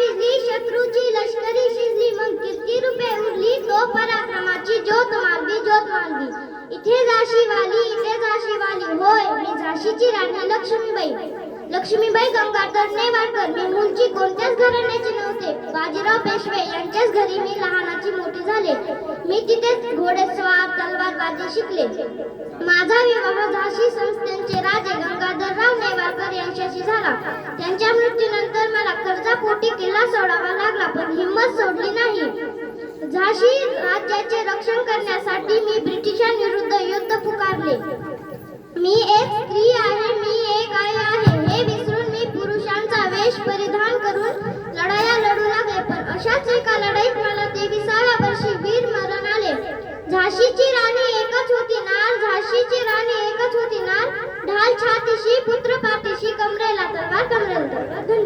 भिजली शत्रूची लष्करी शिजली. मग किती रुपये उरली? तो पराक्रमाची ज्योत मारली ज्योत मारली इथे झाशी वाली इथे झाशी वाली होय मी झाशीची राणी लक्ष्मीबाई. लक्ष्मीबाई गंगाधर नेवाळकर मी मुलची कोणत्याच घराण्याची नव्हते. बाजीराव पेशवे यांच्याच घरी मी लहानाची मोठी झाले. मी तिथेच घोडेस्वार तलवारबाजी शिकले. माझा विवाह झाशी संस्थे झाला त्यांच्या मृत्यूनंतर मला कर्जापोटी किल्ला सोडावा लागला पण हिंमत सोडली नाही. झाशी राज्याचे रक्षण करण्यासाठी मी ब्रिटिशांविरुद्ध युद्ध पुकारले. मी एक स्त्री आहे मी एक आई आहे. हे विसरून मी पुरुषांचा वेश परिधान करून लढाया लढू लागले पण अशाच एका लढाईत मला तेविसाव्या वर्षी वीर मरण आले. झाशीची राणी एकच होती नार. झाशीची राणी एकच होती नार. ढाल छातीशी पुत्र पाठीशी कमरेला. か村の動